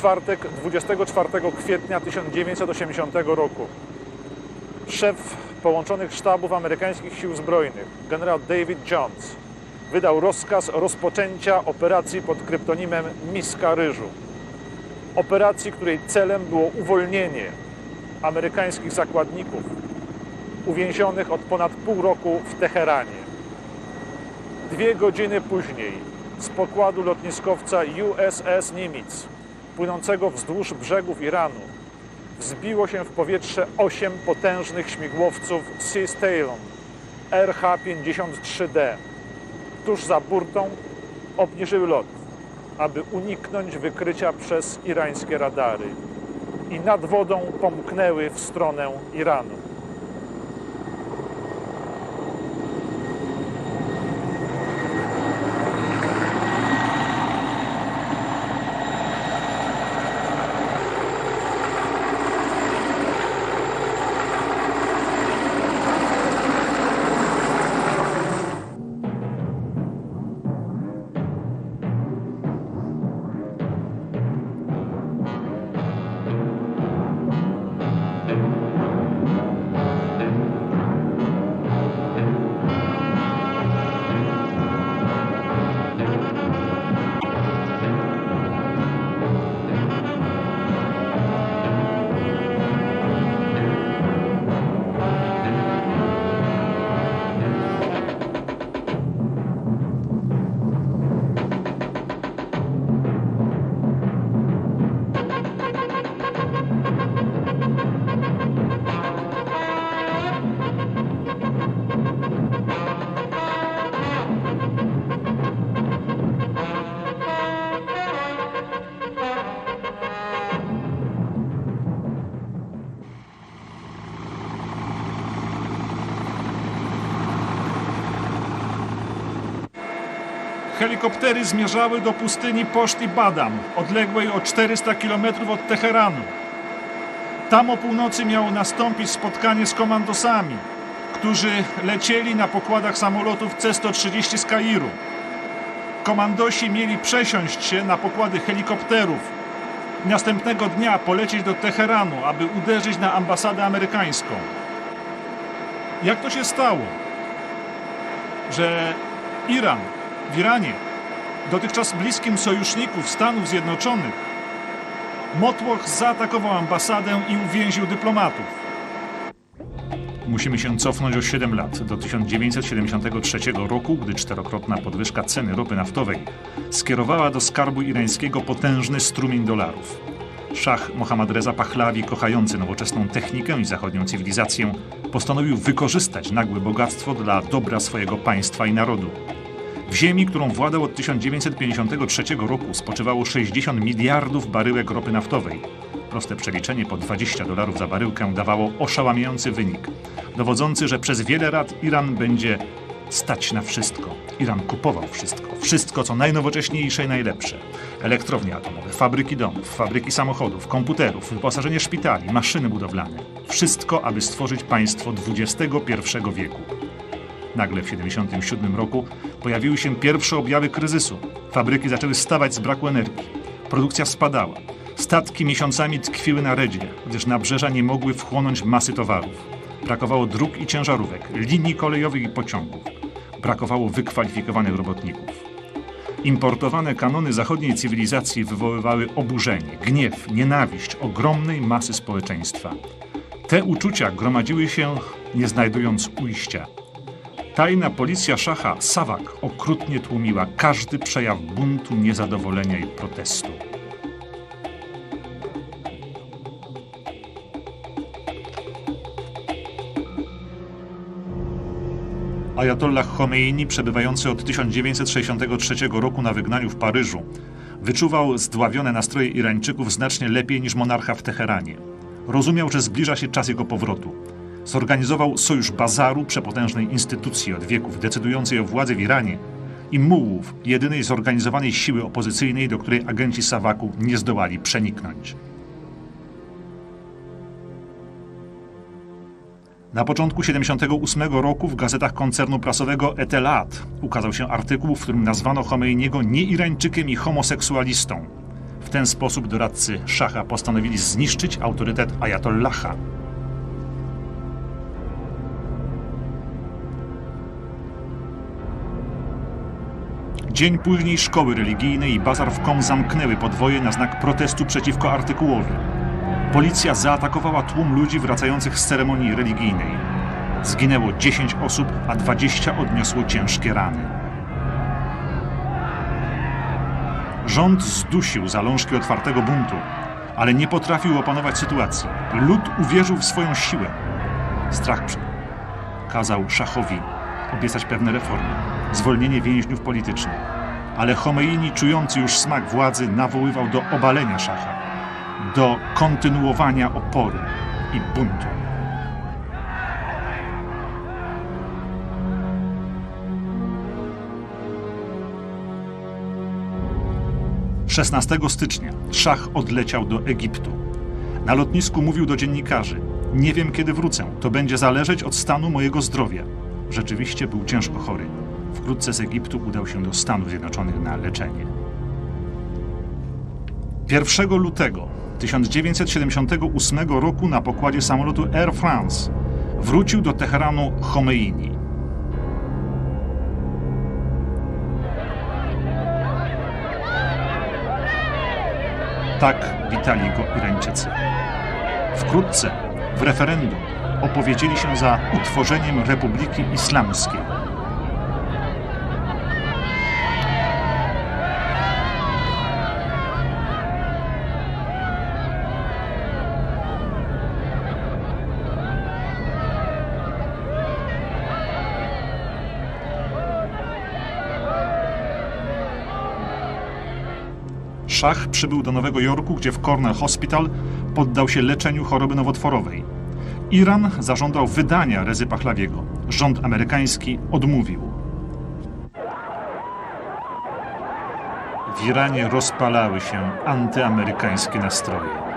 czwartek 24 kwietnia 1980 roku. Szef połączonych sztabów amerykańskich sił zbrojnych, generał David Jones, wydał rozkaz rozpoczęcia operacji pod kryptonimem Miska Ryżu. Operacji, której celem było uwolnienie amerykańskich zakładników uwięzionych od ponad pół roku w Teheranie. Dwie godziny później z pokładu lotniskowca USS Nimitz, płynącego wzdłuż brzegów Iranu, wzbiło się w powietrze osiem potężnych śmigłowców Sea Stallion RH-53D. Tuż za burtą obniżyły lot, aby uniknąć wykrycia przez irańskie radary i nad wodą pomknęły w stronę Iranu. Helikoptery zmierzały do pustyni Poszti Badam, odległej o 400 km od Teheranu. Tam o północy miało nastąpić spotkanie z komandosami, którzy lecieli na pokładach samolotów C-130 z Kairu. Komandosi mieli przesiąść się na pokłady helikopterów następnego dnia polecieć do Teheranu, aby uderzyć na ambasadę amerykańską. Jak to się stało, że Iran w Iranie, dotychczas bliskim sojuszników Stanów Zjednoczonych, Motłoch zaatakował ambasadę i uwięził dyplomatów. Musimy się cofnąć o 7 lat, do 1973 roku, gdy czterokrotna podwyżka ceny ropy naftowej skierowała do skarbu irańskiego potężny strumień dolarów. Szach Mohammad Reza Pahlawi, kochający nowoczesną technikę i zachodnią cywilizację, postanowił wykorzystać nagłe bogactwo dla dobra swojego państwa i narodu. W ziemi, którą władał od 1953 roku, spoczywało 60 miliardów baryłek ropy naftowej. Proste przeliczenie po 20 dolarów za baryłkę dawało oszałamiający wynik, dowodzący, że przez wiele lat Iran będzie stać na wszystko. Iran kupował wszystko. Wszystko, co najnowocześniejsze i najlepsze. Elektrownie atomowe, fabryki domów, fabryki samochodów, komputerów, wyposażenie szpitali, maszyny budowlane. Wszystko, aby stworzyć państwo XXI wieku. Nagle w 1977 roku pojawiły się pierwsze objawy kryzysu. Fabryki zaczęły stawać z braku energii. Produkcja spadała. Statki miesiącami tkwiły na redzie, gdyż nabrzeża nie mogły wchłonąć masy towarów. Brakowało dróg i ciężarówek, linii kolejowych i pociągów. Brakowało wykwalifikowanych robotników. Importowane kanony zachodniej cywilizacji wywoływały oburzenie, gniew, nienawiść ogromnej masy społeczeństwa. Te uczucia gromadziły się, nie znajdując ujścia. Tajna policja szacha Sawak okrutnie tłumiła każdy przejaw buntu, niezadowolenia i protestu. Ajatollah Khomeini, przebywający od 1963 roku na wygnaniu w Paryżu, wyczuwał zdławione nastroje Irańczyków znacznie lepiej niż monarcha w Teheranie. Rozumiał, że zbliża się czas jego powrotu. Zorganizował sojusz bazaru, przepotężnej instytucji od wieków decydującej o władzy w Iranie, i mułów, jedynej zorganizowanej siły opozycyjnej, do której agenci Sawaku nie zdołali przeniknąć. Na początku 78 roku w gazetach koncernu prasowego Etelat ukazał się artykuł, w którym nazwano Chomeiniego nie Irańczykiem i homoseksualistą. W ten sposób doradcy szacha postanowili zniszczyć autorytet Ajatollaha. Dzień później szkoły religijne i bazar w Kom zamknęły podwoje na znak protestu przeciwko artykułowi. Policja zaatakowała tłum ludzi wracających z ceremonii religijnej. Zginęło 10 osób, a 20 odniosło ciężkie rany. Rząd zdusił zalążki otwartego buntu, ale nie potrafił opanować sytuacji. Lud uwierzył w swoją siłę. Strach przy... kazał szachowi obiecać pewne reformy, zwolnienie więźniów politycznych. Ale Chomeini, czujący już smak władzy, nawoływał do obalenia szacha, do kontynuowania oporu i buntu. 16 stycznia szach odleciał do Egiptu. Na lotnisku mówił do dziennikarzy: Nie wiem kiedy wrócę, to będzie zależeć od stanu mojego zdrowia. Rzeczywiście był ciężko chory. Wkrótce z Egiptu udał się do Stanów Zjednoczonych na leczenie. 1 lutego 1978 roku na pokładzie samolotu Air France wrócił do Teheranu Chomeini. Tak witali go Irańczycy. Wkrótce w referendum opowiedzieli się za utworzeniem Republiki Islamskiej. Szach przybył do Nowego Jorku, gdzie w Cornell Hospital poddał się leczeniu choroby nowotworowej. Iran zażądał wydania Rezy Pahlawiego. Rząd amerykański odmówił. W Iranie rozpalały się antyamerykańskie nastroje.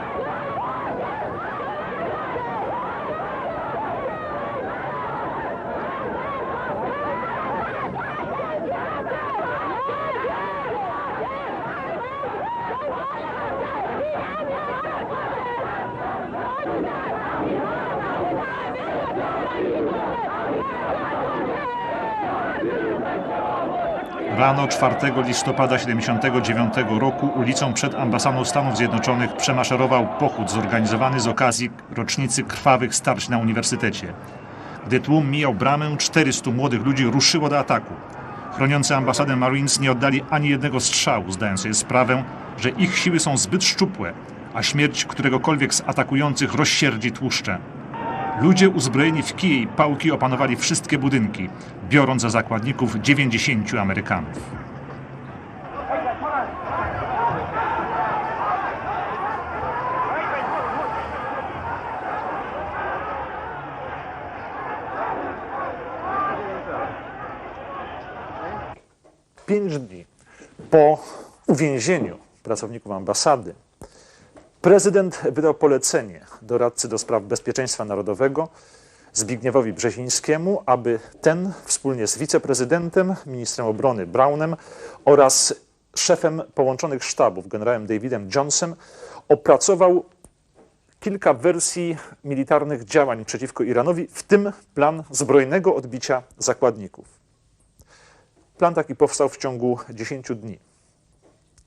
Rano 4 listopada 1979 roku ulicą przed ambasadą Stanów Zjednoczonych przemaszerował pochód zorganizowany z okazji rocznicy krwawych starć na uniwersytecie. Gdy tłum mijał bramę, 400 młodych ludzi ruszyło do ataku. Chroniący ambasadę Marines nie oddali ani jednego strzału, zdając sobie sprawę, że ich siły są zbyt szczupłe, a śmierć któregokolwiek z atakujących rozsierdzi tłuszcze. Ludzie uzbrojeni w kije i pałki opanowali wszystkie budynki, biorąc za zakładników 90 Amerykanów. Pięć dni po uwięzieniu pracowników ambasady prezydent wydał polecenie doradcy do spraw bezpieczeństwa narodowego Zbigniewowi Brzezińskiemu, aby ten wspólnie z wiceprezydentem, ministrem obrony Brownem oraz szefem połączonych sztabów, generałem Davidem Johnsonem, opracował kilka wersji militarnych działań przeciwko Iranowi, w tym plan zbrojnego odbicia zakładników. Plan taki powstał w ciągu 10 dni.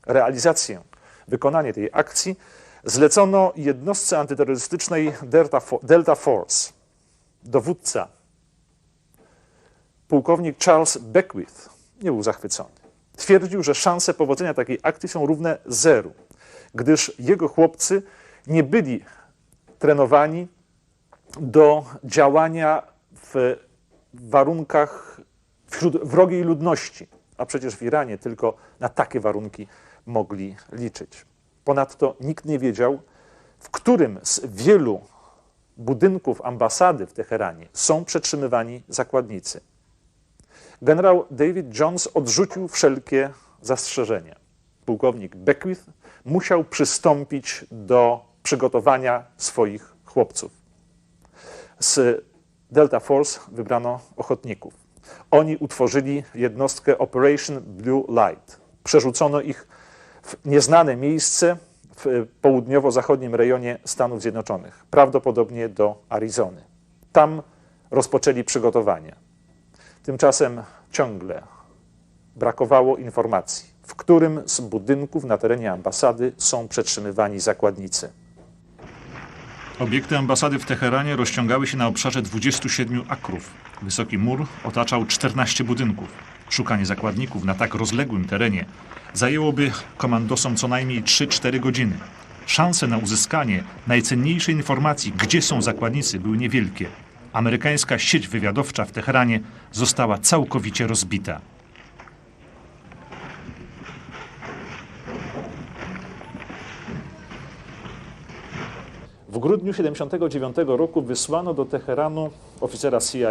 Realizację, wykonanie tej akcji zlecono jednostce antyterrorystycznej Delta, Fo- Delta Force. Dowódca, pułkownik Charles Beckwith, nie był zachwycony. Twierdził, że szanse powodzenia takiej akcji są równe zeru, gdyż jego chłopcy nie byli trenowani do działania w warunkach wśród wrogiej ludności, a przecież w Iranie tylko na takie warunki mogli liczyć. Ponadto nikt nie wiedział, w którym z wielu budynków ambasady w Teheranie są przetrzymywani zakładnicy. Generał David Jones odrzucił wszelkie zastrzeżenia. Pułkownik Beckwith musiał przystąpić do przygotowania swoich chłopców. Z Delta Force wybrano ochotników. Oni utworzyli jednostkę Operation Blue Light. Przerzucono ich w nieznane miejsce w południowo-zachodnim rejonie Stanów Zjednoczonych, prawdopodobnie do Arizony. Tam rozpoczęli przygotowania. Tymczasem ciągle brakowało informacji, w którym z budynków na terenie ambasady są przetrzymywani zakładnicy. Obiekty ambasady w Teheranie rozciągały się na obszarze 27 akrów. Wysoki mur otaczał 14 budynków. Szukanie zakładników na tak rozległym terenie zajęłoby komandosom co najmniej 3-4 godziny. Szanse na uzyskanie najcenniejszej informacji, gdzie są zakładnicy, były niewielkie. Amerykańska sieć wywiadowcza w Teheranie została całkowicie rozbita. W grudniu 1979 roku wysłano do Teheranu oficera CIA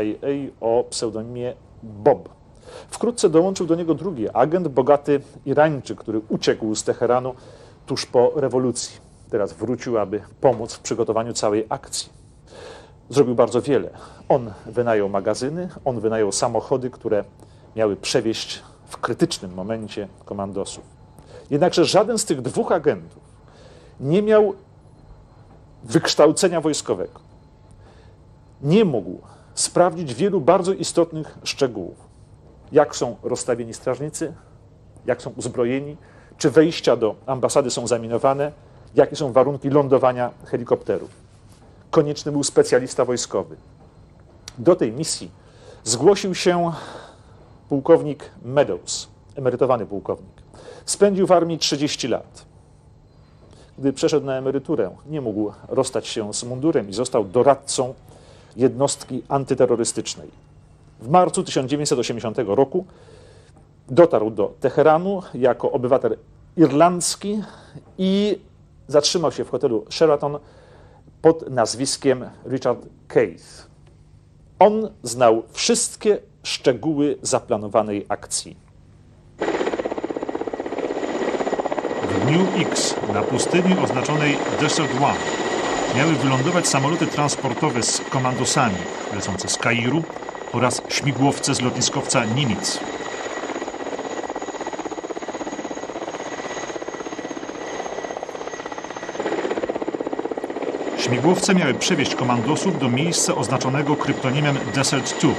o pseudonimie Bob. Wkrótce dołączył do niego drugi agent, bogaty Irańczyk, który uciekł z Teheranu tuż po rewolucji. Teraz wrócił, aby pomóc w przygotowaniu całej akcji. Zrobił bardzo wiele. On wynajął magazyny, on wynajął samochody, które miały przewieźć w krytycznym momencie komandosów. Jednakże żaden z tych dwóch agentów nie miał wykształcenia wojskowego. Nie mógł sprawdzić wielu bardzo istotnych szczegółów. Jak są rozstawieni strażnicy, jak są uzbrojeni, czy wejścia do ambasady są zaminowane, jakie są warunki lądowania helikopterów. Konieczny był specjalista wojskowy. Do tej misji zgłosił się pułkownik Meadows, emerytowany pułkownik. Spędził w armii 30 lat. Gdy przeszedł na emeryturę, nie mógł rozstać się z mundurem i został doradcą jednostki antyterrorystycznej. W marcu 1980 roku dotarł do Teheranu jako obywatel irlandzki i zatrzymał się w hotelu Sheraton pod nazwiskiem Richard Keith. On znał wszystkie szczegóły zaplanowanej akcji. W dniu X na pustyni oznaczonej Desert One miały wylądować samoloty transportowe z komandosami lecące z Kairu oraz śmigłowce z lotniskowca Nimitz. Śmigłowce miały przewieźć komandosów do miejsca oznaczonego kryptonimem Desert 2,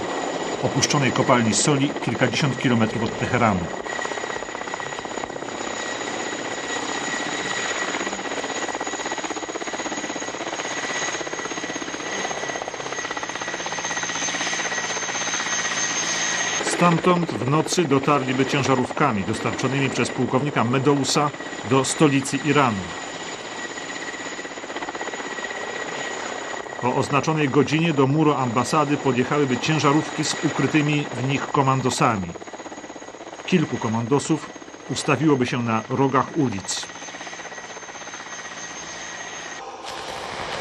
opuszczonej kopalni soli kilkadziesiąt kilometrów od Teheranu. Stamtąd w nocy dotarliby ciężarówkami dostarczonymi przez pułkownika Medousa do stolicy Iranu. O oznaczonej godzinie do muru ambasady podjechałyby ciężarówki z ukrytymi w nich komandosami. Kilku komandosów ustawiłoby się na rogach ulic.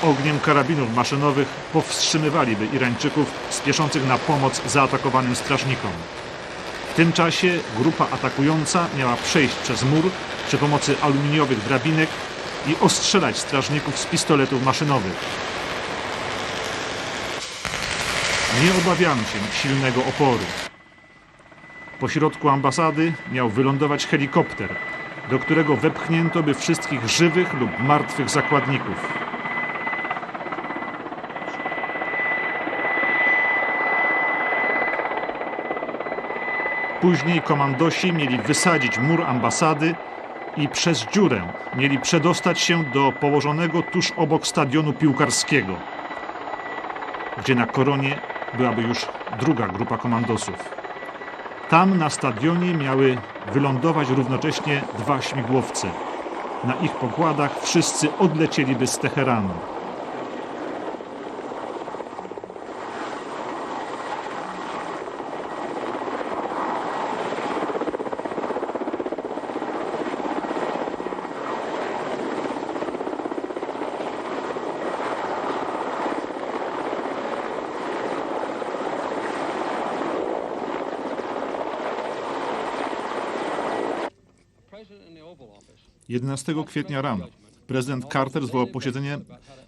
Ogniem karabinów maszynowych powstrzymywaliby Irańczyków spieszących na pomoc zaatakowanym strażnikom. W tym czasie grupa atakująca miała przejść przez mur przy pomocy aluminiowych drabinek i ostrzelać strażników z pistoletów maszynowych. Nie obawiano się silnego oporu. Po środku ambasady miał wylądować helikopter, do którego wepchnięto by wszystkich żywych lub martwych zakładników. Później komandosi mieli wysadzić mur ambasady i przez dziurę mieli przedostać się do położonego tuż obok stadionu piłkarskiego, gdzie na koronie byłaby już druga grupa komandosów. Tam na stadionie miały wylądować równocześnie dwa śmigłowce. Na ich pokładach wszyscy odlecieliby z Teheranu. 11 kwietnia rano prezydent Carter zwołał posiedzenie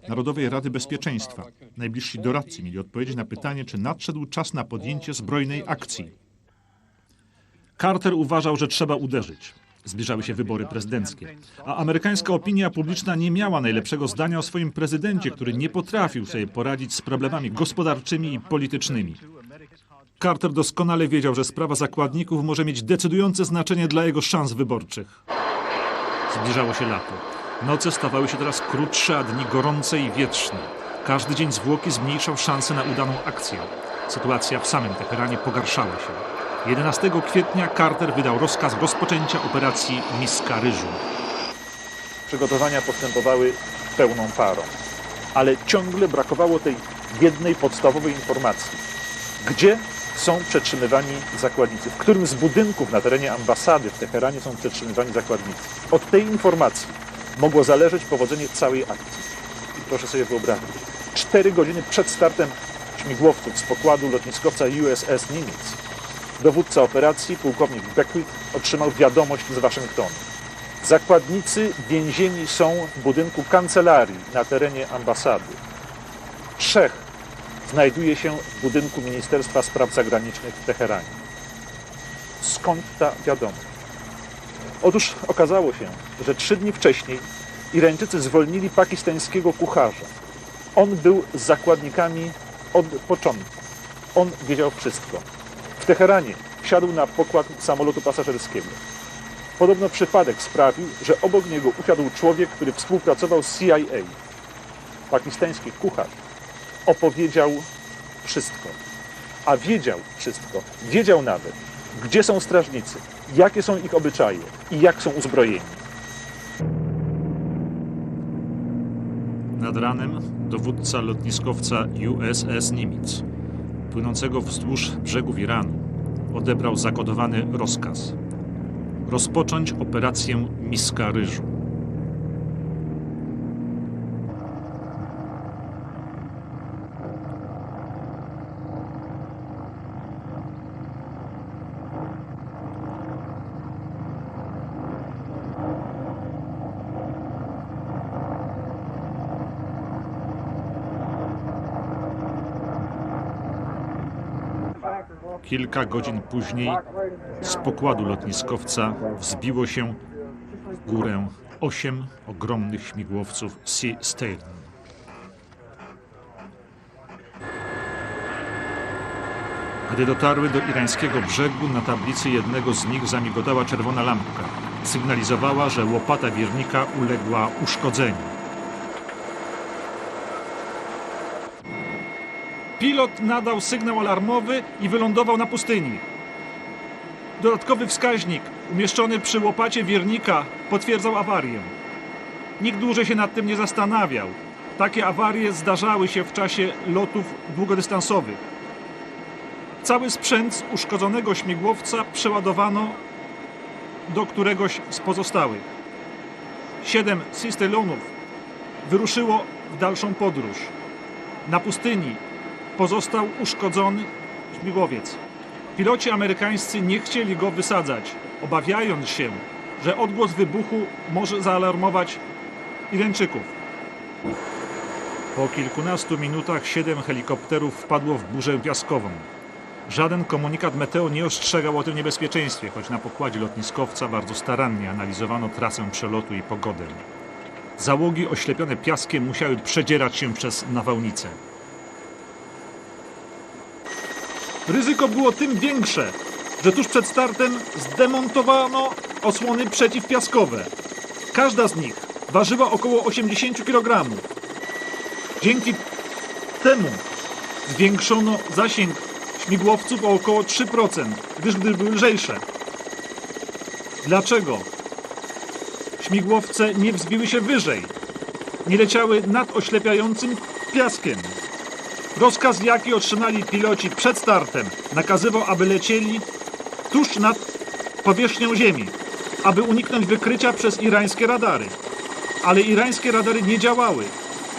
Narodowej Rady Bezpieczeństwa. Najbliżsi doradcy mieli odpowiedzieć na pytanie, czy nadszedł czas na podjęcie zbrojnej akcji. Carter uważał, że trzeba uderzyć. Zbliżały się wybory prezydenckie. A amerykańska opinia publiczna nie miała najlepszego zdania o swoim prezydencie, który nie potrafił sobie poradzić z problemami gospodarczymi i politycznymi. Carter doskonale wiedział, że sprawa zakładników może mieć decydujące znaczenie dla jego szans wyborczych. Zbliżało się lato. Noce stawały się teraz krótsze, a dni gorące i wietrzne. Każdy dzień zwłoki zmniejszał szanse na udaną akcję. Sytuacja w samym Teheranie pogarszała się. 11 kwietnia Carter wydał rozkaz rozpoczęcia operacji Miska Ryżu. Przygotowania postępowały pełną parą, ale ciągle brakowało tej jednej podstawowej informacji. Gdzie są przetrzymywani zakładnicy? W którym z budynków na terenie ambasady w Teheranie są przetrzymywani zakładnicy? Od tej informacji mogło zależeć powodzenie całej akcji. I proszę sobie wyobrazić, cztery godziny przed startem śmigłowców z pokładu lotniskowca USS Nimitz, dowódca operacji, pułkownik Beckwith, otrzymał wiadomość z Waszyngtonu. Zakładnicy więzieni są w budynku kancelarii na terenie ambasady. Trzech znajduje się w budynku Ministerstwa Spraw Zagranicznych w Teheranie. Skąd ta wiadomość? Otóż okazało się, że trzy dni wcześniej Irańczycy zwolnili pakistańskiego kucharza. On był z zakładnikami od początku. On wiedział wszystko. W Teheranie wsiadł na pokład samolotu pasażerskiego. Podobno przypadek sprawił, że obok niego usiadł człowiek, który współpracował z CIA. Pakistański kucharz opowiedział wszystko. A wiedział wszystko. Wiedział nawet, gdzie są strażnicy, jakie są ich obyczaje i jak są uzbrojeni. Nad ranem dowódca lotniskowca USS Nimitz, płynącego wzdłuż brzegów Iranu, odebrał zakodowany rozkaz. Rozpocząć operację Miska Ryżu. Kilka godzin później z pokładu lotniskowca wzbiło się w górę osiem ogromnych śmigłowców Sea Stallion. Gdy dotarły do irańskiego brzegu, na tablicy jednego z nich zamigotała czerwona lampka. Sygnalizowała, że łopata wiernika uległa uszkodzeniu. Pilot nadał sygnał alarmowy i wylądował na pustyni. Dodatkowy wskaźnik umieszczony przy łopacie wiernika potwierdzał awarię. Nikt dłużej się nad tym nie zastanawiał. Takie awarie zdarzały się w czasie lotów długodystansowych. Cały sprzęt z uszkodzonego śmigłowca przeładowano do któregoś z pozostałych. Siedem Sistelonów wyruszyło w dalszą podróż. Na pustyni pozostał uszkodzony śmigłowiec. Piloci amerykańscy nie chcieli go wysadzać, obawiając się, że odgłos wybuchu może zaalarmować Irańczyków. Po kilkunastu minutach siedem helikopterów wpadło w burzę piaskową. Żaden komunikat meteo nie ostrzegał o tym niebezpieczeństwie, choć na pokładzie lotniskowca bardzo starannie analizowano trasę przelotu i pogodę. Załogi oślepione piaskiem musiały przedzierać się przez nawałnicę. Ryzyko było tym większe, że tuż przed startem zdemontowano osłony przeciwpiaskowe. Każda z nich ważyła około 80 kg. Dzięki temu zwiększono zasięg śmigłowców o około 3%, gdyż gdy były lżejsze. Dlaczego? Śmigłowce nie wzbiły się wyżej, nie leciały nad oślepiającym piaskiem. Rozkaz, jaki otrzymali piloci przed startem, nakazywał, aby lecieli tuż nad powierzchnią Ziemi, aby uniknąć wykrycia przez irańskie radary. Ale irańskie radary nie działały,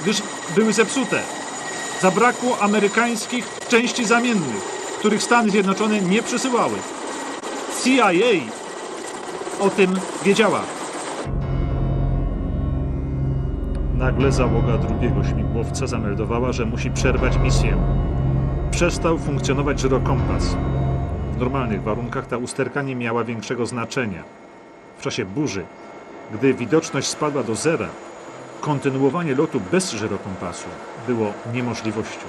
gdyż były zepsute. Zabrakło amerykańskich części zamiennych, których Stany Zjednoczone nie przysyłały. CIA o tym wiedziała. Nagle załoga drugiego śmigłowca zameldowała, że musi przerwać misję. Przestał funkcjonować żyrokompas. W normalnych warunkach ta usterka nie miała większego znaczenia. W czasie burzy, gdy widoczność spadła do zera, kontynuowanie lotu bez żyrokompasu było niemożliwością.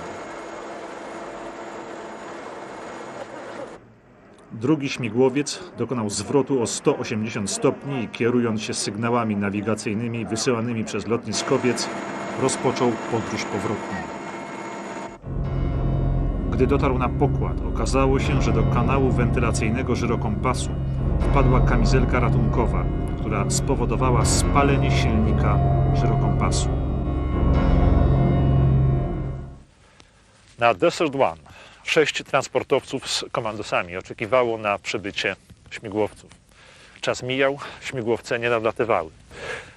Drugi śmigłowiec dokonał zwrotu o 180 stopni i kierując się sygnałami nawigacyjnymi wysyłanymi przez lotniskowiec, rozpoczął podróż powrotną. Gdy dotarł na pokład, okazało się, że do kanału wentylacyjnego żyrokompasu wpadła kamizelka ratunkowa, która spowodowała spalenie silnika żyrokompasu. Na Desert One sześć transportowców z komandosami oczekiwało na przybycie śmigłowców. Czas mijał, śmigłowce nie nadlatywały.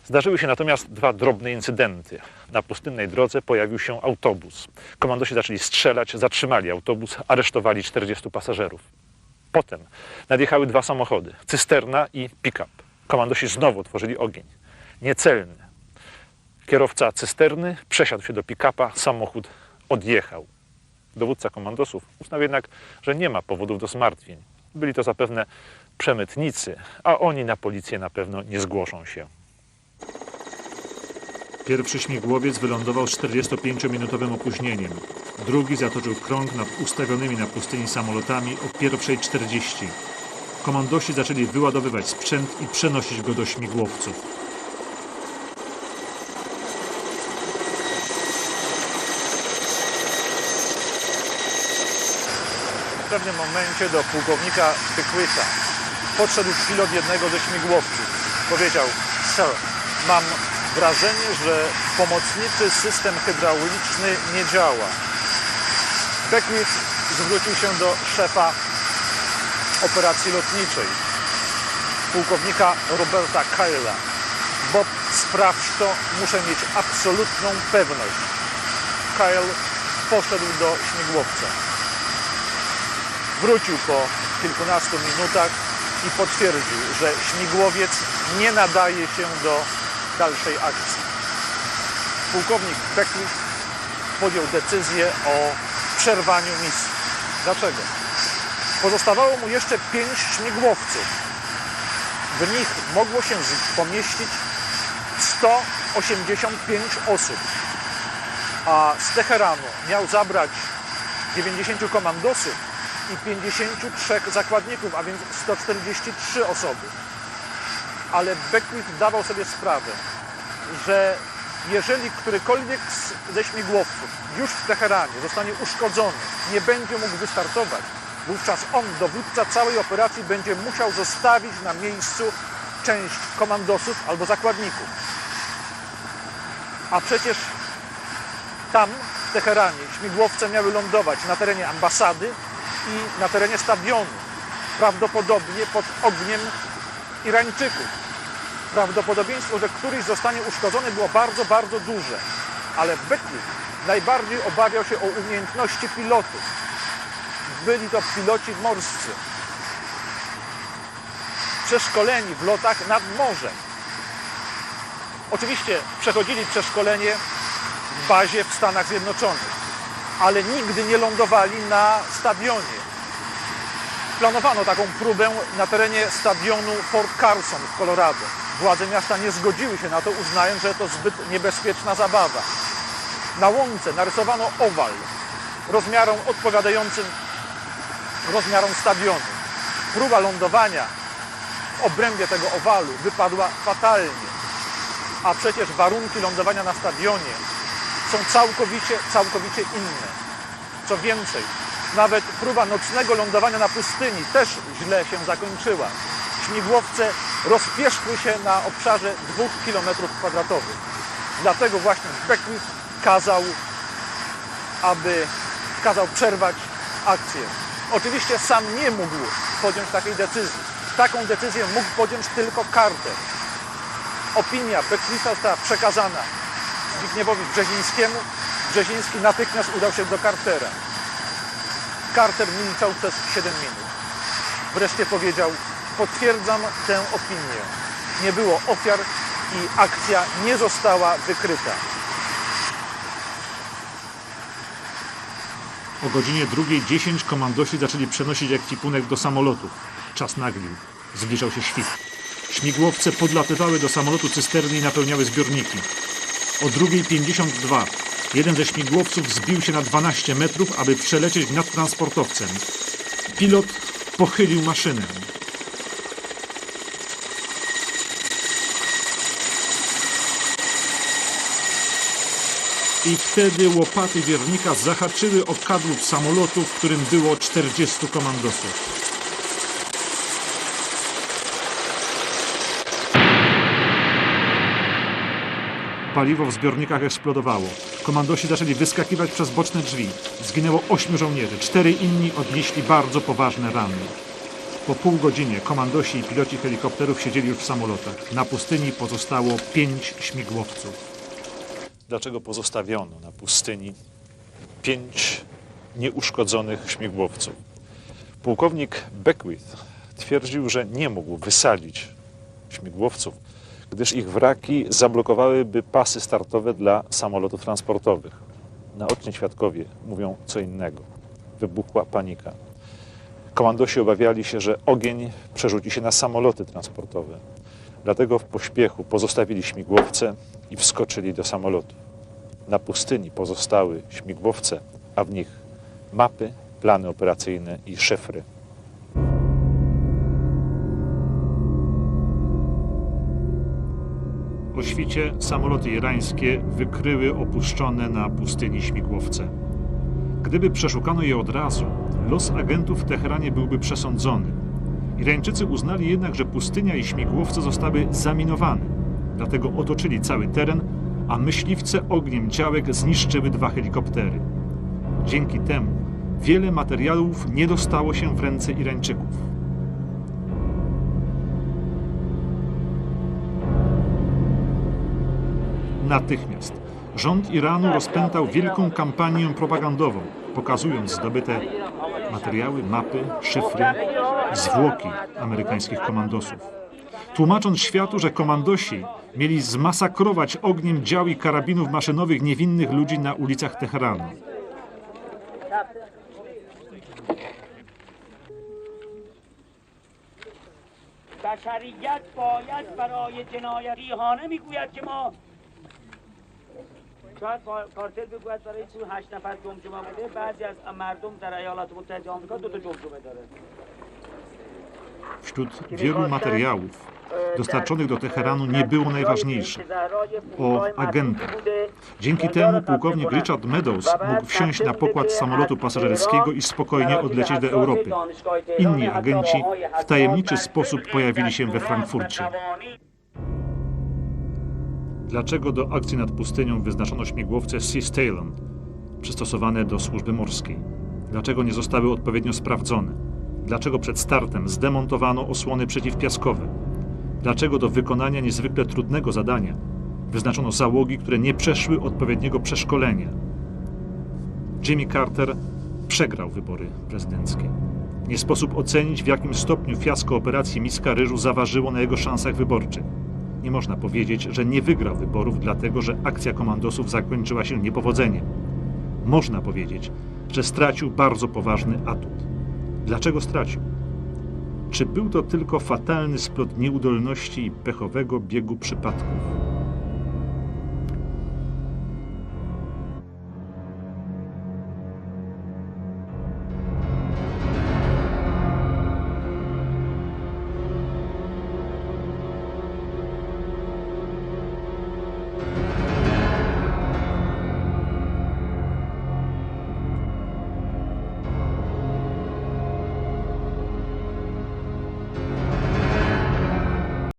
Zdarzyły się natomiast dwa drobne incydenty. Na pustynnej drodze pojawił się autobus. Komandosi zaczęli strzelać, zatrzymali autobus, aresztowali 40 pasażerów. Potem nadjechały dwa samochody, cysterna i pick-up. Komandosi znowu otworzyli ogień. Niecelny. Kierowca cysterny przesiadł się do pick-upa, samochód odjechał. Dowódca komandosów uznał jednak, że nie ma powodów do zmartwień. Byli to zapewne przemytnicy, a oni na policję na pewno nie zgłoszą się. Pierwszy śmigłowiec wylądował z 45-minutowym opóźnieniem. Drugi zatoczył krąg nad ustawionymi na pustyni samolotami o pierwszej 40. Komandosi zaczęli wyładowywać sprzęt i przenosić go do śmigłowców. Pewnym momencie do pułkownika Pickwyta podszedł pilot jednego ze śmigłowców. Powiedział, sir, mam wrażenie, że pomocniczy system hydrauliczny nie działa. Beckwith zwrócił się do szefa operacji lotniczej, pułkownika Roberta Kyla. Bob, sprawdź to, muszę mieć absolutną pewność. Kyle poszedł do śmigłowca. Wrócił po kilkunastu minutach i potwierdził, że śmigłowiec nie nadaje się do dalszej akcji. Pułkownik Beckwith podjął decyzję o przerwaniu misji. Dlaczego? Pozostawało mu jeszcze pięć śmigłowców. W nich mogło się pomieścić 185 osób, a z Teheranu miał zabrać 90 komandosów i 53 zakładników, a więc 143 osoby. Ale Beckwith dawał sobie sprawę, że jeżeli którykolwiek ze śmigłowców już w Teheranie zostanie uszkodzony, nie będzie mógł wystartować, wówczas on, dowódca całej operacji, będzie musiał zostawić na miejscu część komandosów albo zakładników. A przecież tam, w Teheranie, śmigłowce miały lądować na terenie ambasady i na terenie stadionu, prawdopodobnie pod ogniem Irańczyków. Prawdopodobieństwo, że któryś zostanie uszkodzony było bardzo, bardzo duże. Ale Beckwith najbardziej obawiał się o umiejętności pilotów. Byli to piloci morscy. Przeszkoleni w lotach nad morzem. Oczywiście przechodzili przeszkolenie w bazie w Stanach Zjednoczonych, ale nigdy nie lądowali na stadionie. Planowano taką próbę na terenie stadionu Fort Carson w Colorado. Władze miasta nie zgodziły się na to, uznając, że to zbyt niebezpieczna zabawa. Na łące narysowano owal rozmiarom odpowiadającym rozmiarom stadionu. Próba lądowania w obrębie tego owalu wypadła fatalnie. A przecież warunki lądowania na stadionie są całkowicie, całkowicie inne. Co więcej, nawet próba nocnego lądowania na pustyni też źle się zakończyła. Śmigłowce rozpieszkły się na obszarze 2 km kwadratowych. Dlatego właśnie Beckwith kazał, aby kazał przerwać akcję. Oczywiście sam nie mógł podjąć takiej decyzji. Taką decyzję mógł podjąć tylko Carter. Opinia Beckwitha została przekazana Zbigniewowi Brzezińskiemu. Brzeziński natychmiast udał się do Cartera. Carter milczał przez 7 minut. Wreszcie powiedział: Potwierdzam tę opinię. Nie było ofiar i akcja nie została wykryta. O godzinie 2.10 komandosi zaczęli przenosić ekwipunek do samolotów. Czas naglił. Zbliżał się świt. Śmigłowce podlatywały do samolotu cysterny i napełniały zbiorniki. O 2.52 jeden ze śmigłowców zbił się na 12 metrów, aby przelecieć nad transportowcem. Pilot pochylił maszynę. I wtedy łopaty wiernika zahaczyły o kadłub samolotu, w którym było 40 komandosów. Paliwo w zbiornikach eksplodowało. Komandosi zaczęli wyskakiwać przez boczne drzwi. Zginęło ośmiu żołnierzy. Cztery inni odnieśli bardzo poważne rany. Po pół godzinie komandosi i piloci helikopterów siedzieli już w samolotach. Na pustyni pozostało pięć śmigłowców. Dlaczego pozostawiono na pustyni pięć nieuszkodzonych śmigłowców? Pułkownik Beckwith twierdził, że nie mógł wysadzić śmigłowców, gdyż ich wraki zablokowałyby pasy startowe dla samolotów transportowych. Naoczni świadkowie mówią co innego. Wybuchła panika. Komandosi obawiali się, że ogień przerzuci się na samoloty transportowe. Dlatego w pośpiechu pozostawili śmigłowce i wskoczyli do samolotu. Na pustyni pozostały śmigłowce, a w nich mapy, plany operacyjne i szyfry. O świcie samoloty irańskie wykryły opuszczone na pustyni śmigłowce. Gdyby przeszukano je od razu, los agentów w Teheranie byłby przesądzony. Irańczycy uznali jednak, że pustynia i śmigłowce zostały zaminowane. Dlatego otoczyli cały teren, a myśliwce ogniem działek zniszczyły dwa helikoptery. Dzięki temu wiele materiałów nie dostało się w ręce Irańczyków. Natychmiast rząd Iranu rozpętał wielką kampanię propagandową, pokazując zdobyte materiały, mapy, szyfry i zwłoki amerykańskich komandosów. Tłumacząc światu, że komandosi mieli zmasakrować ogniem dział i karabinów maszynowych niewinnych ludzi na ulicach Teheranu. بشریت باید برای جنایت دیهانه میگوید که ما شاید کار- کارتل بگوید برای تو هشت نفر جمجمه بوده بعضی از مردم در ایالات متحده آمریکا دو تا جمجمه داره Wśród wielu materiałów dostarczonych do Teheranu nie było najważniejsze o agentach. Dzięki temu pułkownik Richard Meadows mógł wsiąść na pokład samolotu pasażerskiego i spokojnie odlecieć do Europy. Inni agenci w tajemniczy sposób pojawili się we Frankfurcie. Dlaczego do akcji nad pustynią wyznaczono śmigłowce Sea Stallion, przystosowane do służby morskiej? Dlaczego nie zostały odpowiednio sprawdzone? Dlaczego przed startem zdemontowano osłony przeciwpiaskowe? Dlaczego do wykonania niezwykle trudnego zadania wyznaczono załogi, które nie przeszły odpowiedniego przeszkolenia? Jimmy Carter przegrał wybory prezydenckie. Nie sposób ocenić, w jakim stopniu fiasko operacji Miska Ryżu zaważyło na jego szansach wyborczych. Nie można powiedzieć, że nie wygrał wyborów, dlatego że akcja komandosów zakończyła się niepowodzeniem. Można powiedzieć, że stracił bardzo poważny atut. Dlaczego stracił? Czy był to tylko fatalny splot nieudolności i pechowego biegu przypadków?